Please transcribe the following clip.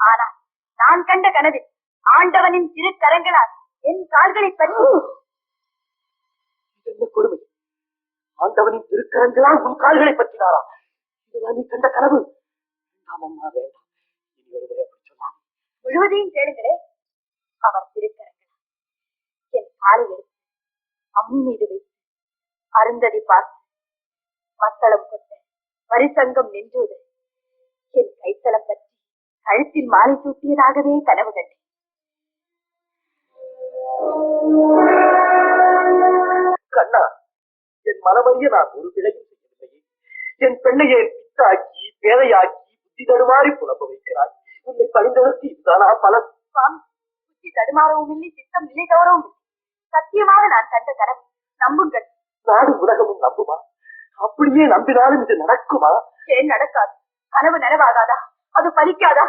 ஆனா நான் கண்ட கனவில் ஆண்டவனின் திருக்கரங்களால் என் கால்களை பற்றி என்ன கொடுமை? ஆண்டவனின் திருக்கரங்களால் உன் கால்களை பற்றினாரா இதுதான் நீ கண்ட கனவு. வேண்டாம் இனி ஒரு முறை அப்படி சொல்லாம் முழுவதையும் கேளுங்களே. அவர் திருக்கரங்கள் என் காலை எடுத்து அம்மி மீது வைத்து அருந்ததி பார்த்து மத்தளம் கொட்ட கைத்தளம் பற்றி கழுத்தில் மாலை சூட்டியதாகவே கனவு கண்டேன். கண்ணா என் மனமறிய நான் ஒரு பிழையும் செய்யவில்லையே. என் பெண்ணையை பித்தாக்கி பேதையாக்கி புத்தி தடுமாறி புலம்ப வைக்கிறாய். உன்னை பணிந்ததற்கு இதுதானா சுவாமி புத்தி தடுமாறவும் இல்லை சித்தம் நிலை தவறவும் சத்தியமாக நான் கண்ட கனவு நம்புங்கள். நாடு உலகமும் நம்புமா? அப்படியே நம்பினாலும் இது நடக்குமா? ஏன் நடக்காது? கனவு நனவாகாதா? அது பலிக்காதா?